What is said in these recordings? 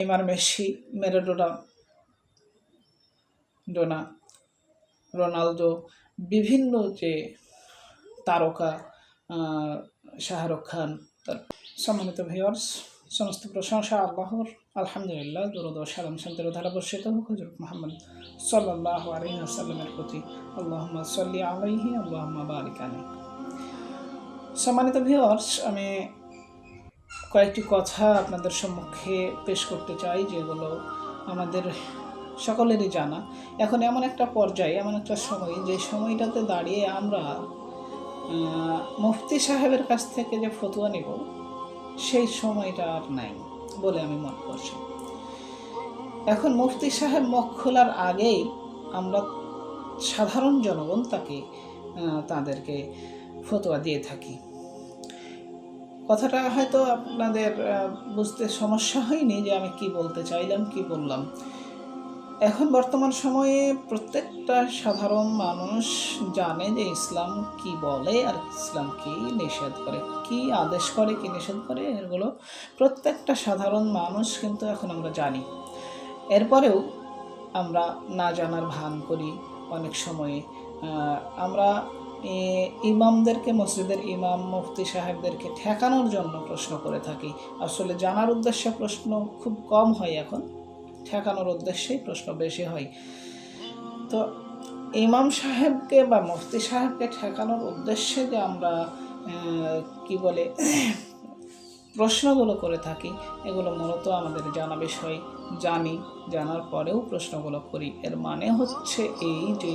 Neymar Messi, Maradona, ডোনা, Ronaldo, বিভিন্ন যে তারকা শাহরুখ খান, তার সম্মানিত ভিউয়ার্স সমস্ত প্রশংসা আল্লাহর। আলহামদুলিল্লাহ, দুরুদ ও শান্তির ধারা বর্ষিত হোক হজরত মোহাম্মদ সাল্লাহ আলাইহি আসাল্লামের প্রতি। আল্লাহ সাল্লি আলাইহি আল্লাহ বারিক আলাইহি। সম্মানিত ভিউয়ার্স আমি কয়েকটি কথা আপনাদের সম্মুখে পেশ করতে চাই, যেগুলো আমাদের সকলেরই জানা। এখন এমন একটা পর্যায়ে, এমন একটা সময়, যে সময়টাতে দাঁড়িয়ে আমরা মুফতি সাহেবের কাছ থেকে যে ফতুয়া নেব, সেই সময়টা আর নাই বলে আমি মনে করছি। এখন মুফতি সাহেব মুখ খোলার আগেই আমরা সাধারণ জনগণ তাকে তাদেরকে ফতোয়া দিয়ে থাকি। কথাটা হয়তো আপনাদের বুঝতে সমস্যা হয়নি যে আমি কি বলতে চাইলাম, কি বললাম। এখন বর্তমান সময়ে প্রত্যেকটা সাধারণ মানুষ জানে যে ইসলাম কি বলে আর ইসলাম কি নিষেধ করে, কি আদেশ করে, কি নিষেধ করে, এগুলো প্রত্যেকটা সাধারণ মানুষ কিন্তু এখন আমরা জানি। এরপরেও আমরা না জানার ভান করি অনেক সময়ে আমরা ইমামদেরকে, মসজিদের ইমাম, মুফতি সাহেবদেরকে ঠেকানোর জন্য প্রশ্ন করে থাকি। আসলে জানার উদ্দেশ্যে প্রশ্ন খুব কম হয় এখন। ঠেকানোর উদ্দেশ্যেই প্রশ্ন বেশি হয়। তো ইমাম সাহেবকে বা মুফতি সাহেবকে ঠেকানোর উদ্দেশ্যে যে আমরা কি বলে, প্রশ্নগুলো করে থাকি, এগুলো মূলত আমাদের জানা বিষয়। জানি, জানার পরেও প্রশ্নগুলো করি। এর মানে হচ্ছে এই যে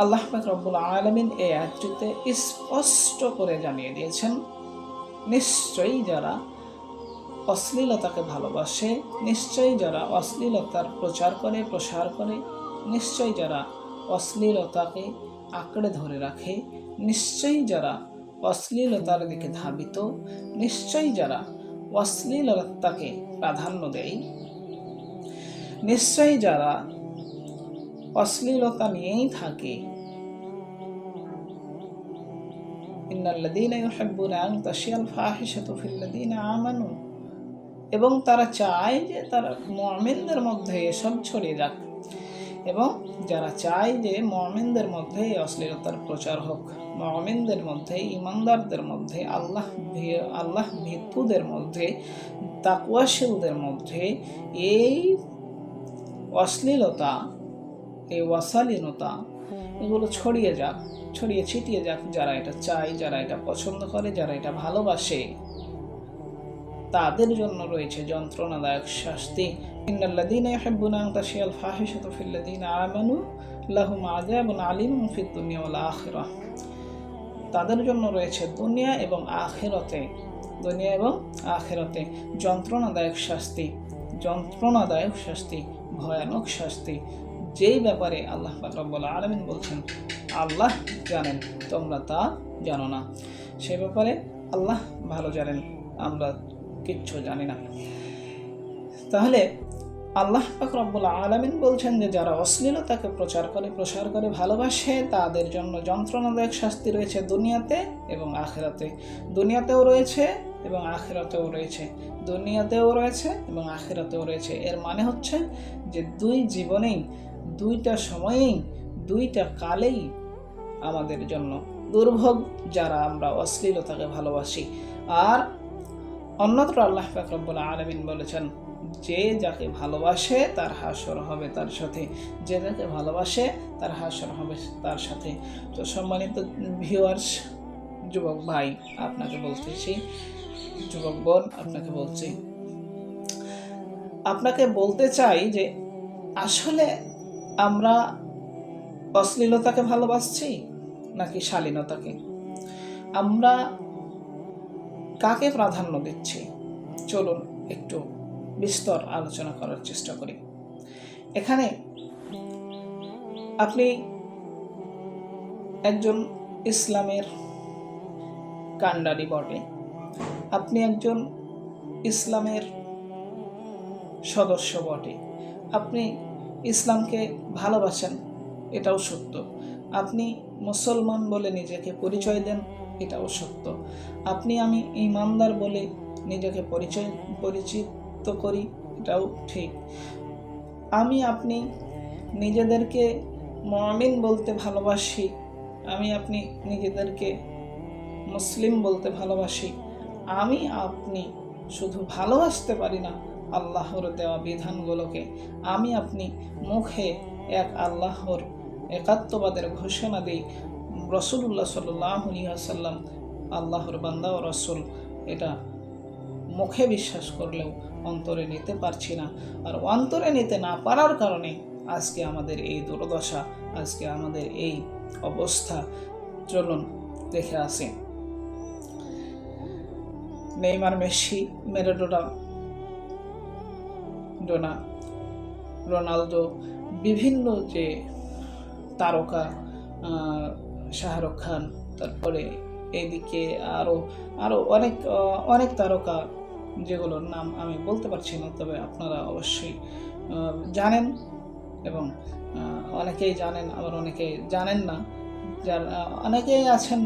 আল্লাহ রব্বুল আলামিন এই আয়াতটিতে স্পষ্ট করে জানিয়ে দিয়েছেন, নিশ্চয়ই যারা অশ্লীলতাকে ভালোবাসে, নিশ্চয়ই যারা অশ্লীলতার প্রচার করে, প্রসার করে, নিশ্চয়ই যারা অশ্লীলতাকে আঁকড়ে ধরে রাখে, নিশ্চয়ই যারা অশ্লীলতার দিকে ধাবিত, নিশ্চয়ই যারা অশ্লীলতাকে প্রাধান্য দেয়, নিশ্চয়ই যারা অশ্লীলতা নিয়েই থাকে। এবং তারা চায় যে তারা মুমিনদের মধ্যে এসব ছড়িয়ে যাক এবং যারা চায় যে মুমিনদের মধ্যে এই অশ্লীলতার প্রচার হোক, মুমিনদের মধ্যে, ইমানদারদের মধ্যে, আল্লাহ আল্লাহ ভিত্তুদের মধ্যে তাকুয়াশীলদের মধ্যে এই অশ্লীলতা এই অশালীনতা এগুলো ছড়িয়ে যাক, ছড়িয়ে ছিটিয়ে যাক, যারা এটা চায়, যারা এটা পছন্দ করে, যারা এটা ভালোবাসে। তাদের জন্য রয়েছে যন্ত্রণাদায়ক শাস্তি। তাদের জন্য রয়েছে দুনিয়া এবং আখেরতে, দুনিয়া এবং আখেরতে যন্ত্রণাদায়ক শাস্তি যন্ত্রণাদায়ক শাস্তি, ভয়ানক শাস্তি যেই ব্যাপারে আল্লাহ রব্বুল আলামিন বলছেন, আল্লাহ জানেন, তোমরা তা জানো না। সে ব্যাপারে আল্লাহ ভালো জানেন, আমরা কিচ্ছু জানি না। তাহলে আল্লাহ পাক রব্বুল আলামিন বলছেন যে, যারা অশ্লীলতাকে প্রচার করে, প্রসার করে, ভালোবাসে, তাদের জন্য যন্ত্রণাদায়ক শাস্তি রয়েছে দুনিয়াতে এবং আখেরাতে। দুনিয়াতেও রয়েছে এবং আখেরাতেও রয়েছে। দুনিয়াতেও রয়েছে এবং আখেরাতেও রয়েছে। এর মানে হচ্ছে যে, দুই জীবনেই দুইটা সময়েই, দুইটা কালেই আমাদের জন্য দুর্ভোগ যারা আমরা অশ্লীলতাকে ভালোবাসি। আর অন্যত্র আল্লাহ ফাকরবুল আলমিন বলেছেন, যে যাকে ভালোবাসে তার হাসর হবে তার সাথে, যে যাকে ভালোবাসে তার হাসর হবে তার সাথে। তো সম্মানিত ভিউয়ার্স যুবক ভাই, আপনাকে বলতেছি, যুবক বোন, আপনাকে বলছি, আপনাকে বলতে চাই যে আসলে আমরা অশ্লীলতাকে ভালোবাসছি নাকি শালীনতাকে? আমরা কাকে প্রাধান্য দিচ্ছি? চলুন একটু বিস্তর আলোচনা করার চেষ্টা করি। এখানে আপনি একজন ইসলামের কাণ্ডারি বটে। আপনি একজন ইসলামের সদস্য বটে। আপনি ইসলামকে ভালোবাসেন, এটাও সত্য। আপনি মুসলমান বলে নিজেকে পরিচয় দেন, এটাও সত্য। আপনি আমি ইমানদার বলে নিজেকে পরিচয়, পরিচিত করি, এটাও ঠিক। আমি আপনি নিজেদেরকে মমিন বলতে ভালোবাসি, আমি আপনি নিজেদেরকে মুসলিম বলতে ভালোবাসি, আমি আপনি শুধু ভালোবাসতে পারি না আল্লাহর দেওয়া বিধানগুলোকে আমি আপনি মুখে এক আল্লাহর একাত্মবাদের ঘোষণা দিই। রসুল্লাহ সাল্লাম আল্লাহর বান্দা ও রসুল, এটা মুখে বিশ্বাস করলেও অন্তরে নিতে পারছি না। আর অন্তরে নিতে না পারার কারণে আজকে আমাদের এই দুর্দশা, আজকে আমাদের এই অবস্থা চলুন দেখে আসি। নেইমার, মেসি, মেরাডোনা ডোনা রোনালদো বিভিন্ন যে তারকা শাহরুখ খান, তারপরে এদিকে আরও আরও অনেক অনেক তারকা যেগুলোর নাম আমি বলতে পারছি না, তবে আপনারা অবশ্যই জানেন এবং অনেকেই জানেন, আবার অনেকে জানেন না। যার অনেকেই আছেন,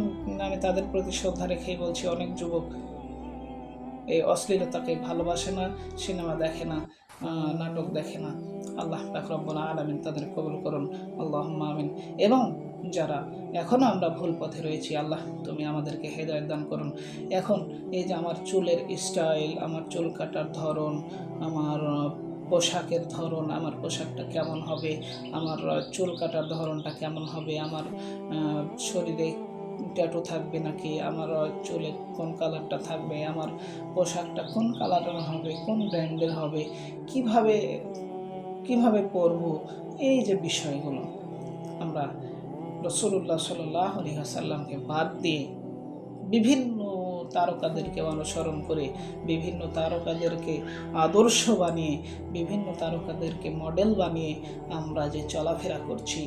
আমি তাদের প্রতি শ্রদ্ধা রেখেই বলছি, অনেক যুবক এই অশ্লীলতাকে ভালোবাসে না, সিনেমা দেখে না। নাটক দেখে না। আল্লাহ পাকরব্বুল আলমিন তাদের কবুল করুন। আল্লাহ আমিন। এবং যারা এখনও আমরা ভুল পথে রয়েছি, আল্লাহ তুমি আমাদেরকে হেদায়ত দান করুন। এখন এই যে আমার চুলের স্টাইল আমার চুল কাটার ধরন, আমার পোশাকের ধরন, আমার পোশাকটা কেমন হবে, আমার চুল কাটার ধরনটা কেমন হবে, আমার শরীরে ট্যাটু থাকবে নাকি? আমার চুলে কোন কালারটা থাকবে? আমার পোশাকটা কোন কালারের হবে? কোন ব্র্যান্ডের হবে? কীভাবে কীভাবে পরবো? এই যে বিষয়গুলো আমরা রসুল্লাহ সাল্লাহ আসাল্লামকে বাদ দিয়ে বিভিন্ন তারকাদেরকে অনুসরণ করে, বিভিন্ন তারকাদেরকে আদর্শ বানিয়ে, বিভিন্ন তারকাদেরকে মডেল বানিয়ে আমরা যে চলাফেরা করছি,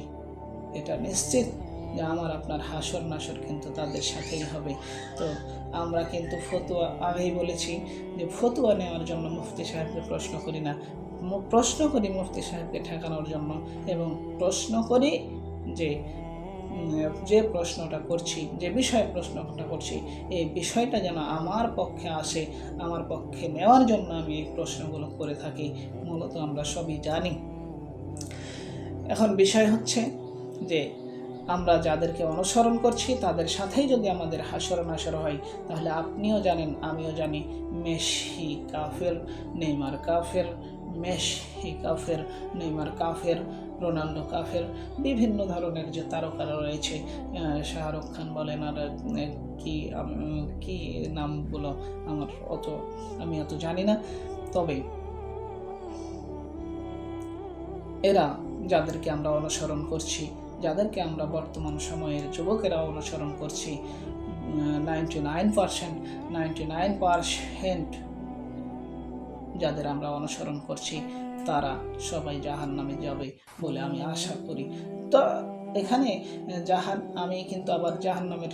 এটা নিশ্চিত যে আমার আপনার হাসর নাসর কিন্তু তাদের সাথেই হবে। তো আমরা কিন্তু ফতুয়া, আগেই বলেছি যে ফতুয়া নেওয়ার জন্য মুফতি সাহেবকে প্রশ্ন করি না। প্রশ্ন করি মুফতি সাহেবকে ঠেকানোর জন্য এবং প্রশ্ন করি যে যে প্রশ্নটা করছি, যে বিষয়ে প্রশ্নটা করছি, এই বিষয়টা যেন আমার পক্ষে আসে, আমার পক্ষে নেওয়ার জন্য আমি এই প্রশ্নগুলো করে থাকি। মূলত আমরা সবই জানি। এখন বিষয় হচ্ছে যে আমরা যাদেরকে অনুসরণ করছি, তাদের সাথেই যদি আমাদের হাসর নাসর হয়, তাহলে আপনিও জানেন, আমিও জানি, মেসি কাফের, নেইমার কাফের, মেসি কাফের, নেইমার কাফের, রোনাল্ডো কাফের, বিভিন্ন ধরনের যে তারকারা রয়েছে শাহরুখ খান বলেন, আর কি কি নামগুলো আমার অত, আমি অত জানি না। তবে এরা যাদেরকে আমরা অনুসরণ করছি যাদেরকে আমরা বর্তমান সময়ের যুবকেরা অনুসরণ করছি ninety nine percent ninety nine percent যাদের আমরা অনুসরণ করছি, তারা সবাই জাহান নামে যাবে বলে আমি আশা করি। তো এখানে জাহান, আমি কিন্তু আবার জাহান নামের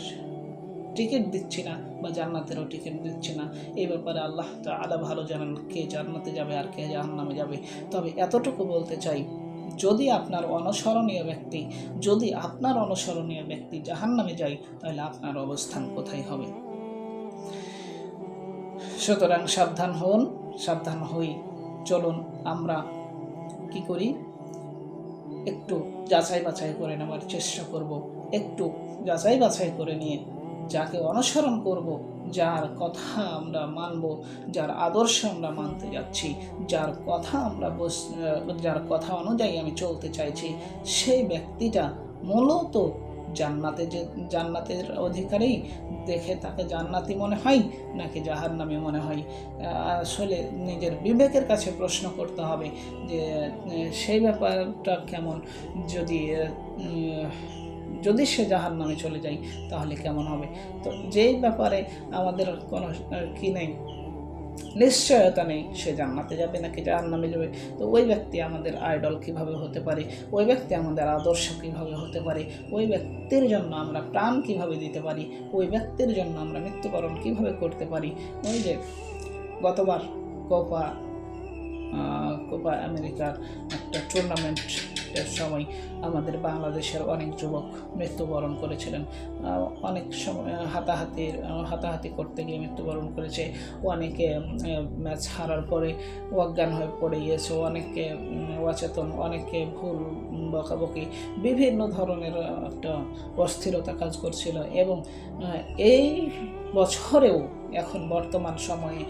টিকিট দিচ্ছি না বা জান্নাতেরও টিকিট দিচ্ছি না। এই ব্যাপারে আল্লাহ আলা ভালো জানেন কে জান্নাতে যাবে আর কে জাহান নামে যাবে। তবে এতটুকু বলতে চাই যদি আপনার অনুসরণীয় ব্যক্তি, যদি আপনার অনুসরণীয় ব্যক্তি জাহান নামে যায়, তাহলে আপনার অবস্থান কোথায় হবে? সুতরাং সাবধান হন, সাবধান হই। চলুন, আমরা কি করি? একটু যাচাই বাছাই করে নেওয়ার চেষ্টা করব। একটু যাচাই বাছাই করে নিয়ে যাকে অনুসরণ করব যার কথা আমরা মানব, যার আদর্শ আমরা মানতে যাচ্ছি, যার কথা আমরা যার কথা অনুযায়ী আমি চলতে চাইছি, সেই ব্যক্তিটা মূলত জান্নাতে যে, জান্নাতের অধিকারী, দেখে তাকে জান্নাতি মনে হয় নাকি জাহার নামে মনে হয়? আসলে নিজের বিবেকের কাছে প্রশ্ন করতে হবে যে সেই ব্যাপারটা কেমন? যদি যদি সে জাহার নামে চলে যায়, তাহলে কেমন হবে? তো যেই ব্যাপারে আমাদের কোনো কি নেই? নিশ্চয়তা নেই, সে জান্নাতে যাবে নাকি জাহার নামে যাবে? তো ওই ব্যক্তি আমাদের আইডল কীভাবে হতে পারে? ওই ব্যক্তি আমাদের আদর্শ কীভাবে হতে পারে? ওই ব্যক্তির জন্য আমরা প্রাণ কীভাবে দিতে পারি? ওই ব্যক্তির জন্য আমরা মৃত্যুবরণ কীভাবে করতে পারি? ওই যে গতবার কোপা কোপা আমেরিকার একটা টুর্নামেন্টের সময় আমাদের বাংলাদেশের অনেক যুবক মৃত্যুবরণ করেছিলেন। অনেক সময় হাতাহাতির হাতাহাতি করতে গিয়ে মৃত্যুবরণ করেছে। অনেকে ম্যাচ হারার পরে অজ্ঞান হয়ে পড়ে গিয়েছে। অনেকে অচেতন, অনেকে ভুল বকাবকি, বিভিন্ন ধরনের একটা অস্থিরতা কাজ করছিল এবং এই বছরেও এখন বর্তমান সময়ে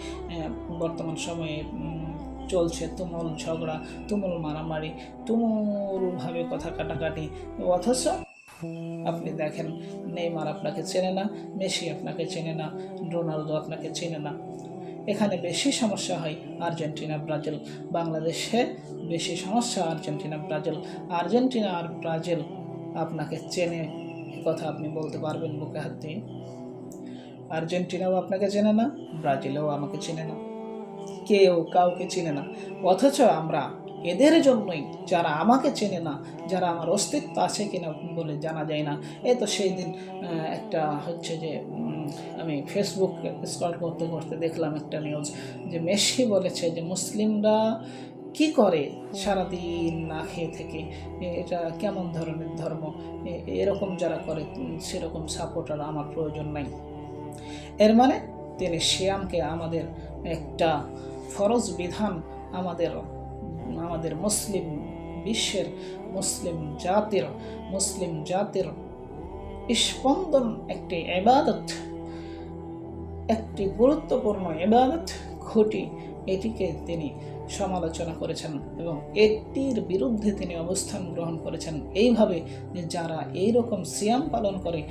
বর্তমান সময়ে চলছে, তুমুল ঝগড়া, তুমুল মারামারি, তুমুলভাবে কথা কাটাকাটি। অথচ আপনি দেখেন, নেইমার আপনাকে চেনে না, মেসি আপনাকে চেনে না, রোনালদো আপনাকে চেনে না। এখানে বেশি সমস্যা হয় আর্জেন্টিনা, ব্রাজিল। বাংলাদেশে বেশি সমস্যা আর্জেন্টিনা, ব্রাজিল। আর্জেন্টিনা আর ব্রাজিল আপনাকে চেনে কথা আপনি বলতে পারবেন বুকে হাত দিয়ে। আর্জেন্টিনাও আপনাকে চেনে না, ব্রাজিলেও আমাকে চেনে না। কেউ কাউকে চেনে না। অথচ আমরা এদের জন্যই যারা আমাকে চেনে না, যারা আমার অস্তিত্ব আছে কিনা বলে জানা যায় না। এ তো সেই দিন একটা হচ্ছে যে আমি ফেসবুক স্ক্রল করতে করতে দেখলাম একটা নিউজ যে মেসি বলেছে যে মুসলিমরা কি করে সারাদিন না খেয়ে থেকে? এটা কেমন ধরনের ধর্ম? এরকম যারা করে সেরকম সাপোর্টার আমার প্রয়োজন নাই। এর মানে তিনি শিয়ামকে আমাদের একটা ফরজ বিধান আমাদের আমাদের মুসলিম বিশ্বের মুসলিম জাতির মুসলিম জাতির স্পন্দন একটি এবাদত একটি গুরুত্বপূর্ণ এবাদত খুঁটি এটিকে তিনি সমালোচনা করেছেন এবং এটির বিরুদ্ধে তিনি অবস্থান গ্রহণ করেছেন। এইভাবে যারা এই রকম সিয়াম পালন করে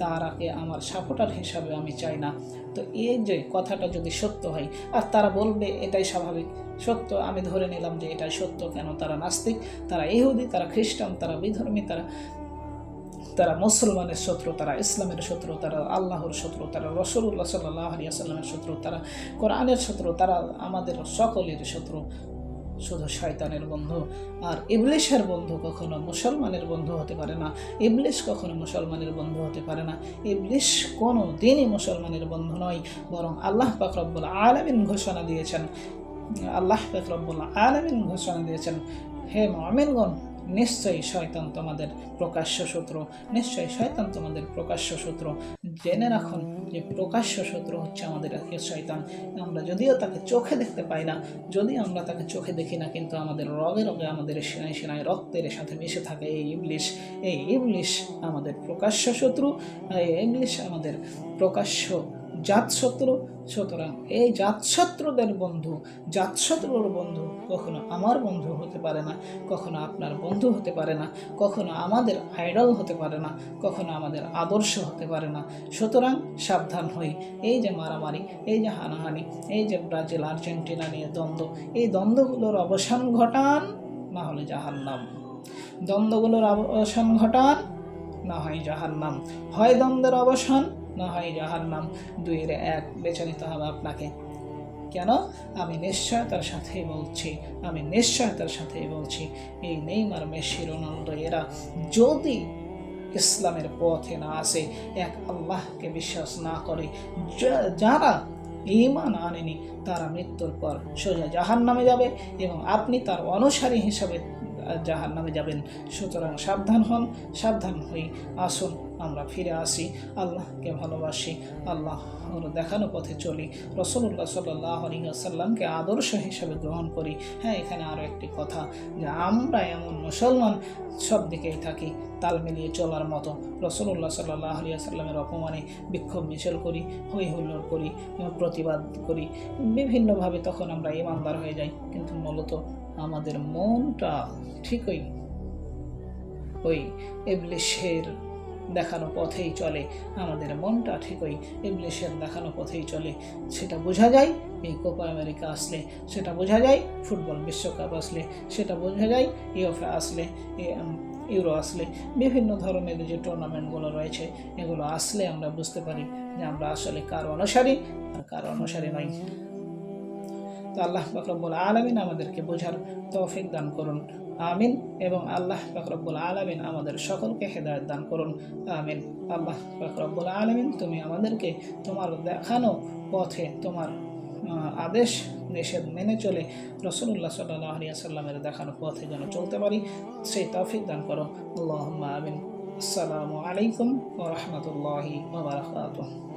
তারাকে আমার সাপোর্টার হিসাবে আমি চাই না। তো এই যে কথাটা যদি সত্য হয়, আর তারা বলবে এটাই স্বাভাবিক, সত্য, আমি ধরে নিলাম যে এটাই সত্য, কেন তারা নাস্তিক, তারা ইহুদি, তারা খ্রিস্টান, তারা বিধর্মী, তারা তারা মুসলমানের শত্রু, তারা ইসলামের শত্রু, তারা আল্লাহর শত্রু, তারা রসুল্লাহ সাল্লাহ আলিয়াসাল্লামের শত্রু, তারা কোরআনের শত্রু, তারা আমাদের সকলের শত্রু। শুধু শয়তানের বন্ধু। আর ইবলিশের বন্ধু কখনো মুসলমানের বন্ধু হতে পারে না। ইবলিশ কখনো মুসলমানের বন্ধু হতে পারে না। ইবলিশ কোনো দিনই মুসলমানের বন্ধু নয়, বরং আল্লাহ পাক রব্বুল আলমিন ঘোষণা দিয়েছেন। আল্লাহ পাক রব্বুল আলমিন ঘোষণা দিয়েছেন, হে মমিনগণ নিশ্চয়ই শয়তান তোমাদের প্রকাশ্য শত্রু, নিশ্চয়ই শয়তান তোমাদের প্রকাশ্য শত্রু। জেনে রাখুন যে প্রকাশ্য শত্রু হচ্ছে আমাদের শয়তান। আমরা যদিও তাকে চোখে দেখতে পাই না, যদি আমরা তাকে চোখে দেখি না, কিন্তু আমাদের রগে রগে আমাদের সেনায় সেনায় রক্তের সাথে মিশে থাকে এই ইংলিশ এই ইংলিশ আমাদের প্রকাশ্য শত্রু, এই ইংলিশ আমাদের প্রকাশ্য জাতশত্রু সুতরাং এই জাতশত্রুদের বন্ধু জাতশত্রুর বন্ধু কখনো আমার বন্ধু হতে পারে না, কখনো আপনার বন্ধু হতে পারে না, কখনো আমাদের আইডল হতে পারে না, কখনো আমাদের আদর্শ হতে পারে না। সুতরাং সাবধান হই। এই যে মারামারি, এই যে হানাহানি, এই যে ব্রাজিল, আর্জেন্টিনা নিয়ে দ্বন্দ্ব, এই দ্বন্দ্বগুলোর অবসান ঘটান, না হলে জাহান্নাম। দ্বন্দ্বগুলোর অবসান ঘটান, না হয় জাহান্নাম। হয় দ্বন্দ্বের অবসান না হয় জাহান্নাম দুইয়ের এক বেছে নিতে হবে আপনাকে। কেন? আমি নিশ্চয়তার সাথেই বলছি, আমি নিশ্চয়তার সাথেই বলছি। এই নেইমার মেসি রোনাল্ডো এরা যদি ইসলামের পথে না আসে, এক আল্লাহকে বিশ্বাস না করে যারা ইমান আনেনি, তারা মৃত্যুর পর সোজা জাহান নামে যাবে এবং আপনি তার অনুসারী হিসাবে জাহান নামে যাবেন। সুতরাং সাবধান হন, সাবধান হই আসুন। আমরা ফিরে আসি। আল্লাহকে ভালোবাসি। আল্লাহ দেখানো পথে চলি। রসুল্লাহ সাল্লাহ আসাল্লামকে আদর্শ হিসাবে গ্রহণ করি। হ্যাঁ এখানে আরও একটি কথা যে আমরা এমন মুসলমান সব দিকেই থাকি, তাল মিলিয়ে চলার মতো। রসুল্লাহ সাল্লাহ আলিয়া সাল্লামের অপমানে বিক্ষোভ মিছিল করি হই হুল্লোড় করি, প্রতিবাদ করি। বিভিন্নভাবে তখন আমরা ইমানদার হয়ে যাই। কিন্তু মূলত আমাদের মনটা ঠিকই ওই ইবলিশের দেখানো পথেই চলে। আমাদের মনটা ঠিকই ইংলিশের দেখানো পথেই চলে। সেটা বোঝা যায় এই কোপা আমেরিকা আসলে, সেটা বোঝা যায় ফুটবল বিশ্বকাপ আসলে, সেটা বোঝা যায় ইউএফএ আসলে ইউরো আসলে। বিভিন্ন ধরনের যে টুর্নামেন্টগুলো রয়েছে, এগুলো আসলে আমরা বুঝতে পারি যে আমরা আসলে কার অনুসারী আর কার অনুসারী নই। তো আল্লাহ ফাকরবুল আলমিন আমাদেরকে বোঝার তৌফিক দান করুন। আমিন। এবং আল্লাহ ফাকরবুল আলমিন আমাদের সকলকে হেদায়ত দান করুন। আমিন। আল্লাহ ফাকরবুল আলমিন, তুমি আমাদেরকে তোমার দেখানো পথে তোমার আদেশ, নিষেধ মেনে চলে রসুল্লাহ সাল্লাহ আলিয়া সাল্লামের দেখানো পথে যেন চলতে পারি, সেই তৌফিক দান করো। আল্লাহ আমিন। আসসালামু আলাইকুম ওরহমতুল্লাহি ওবরাকাতুহ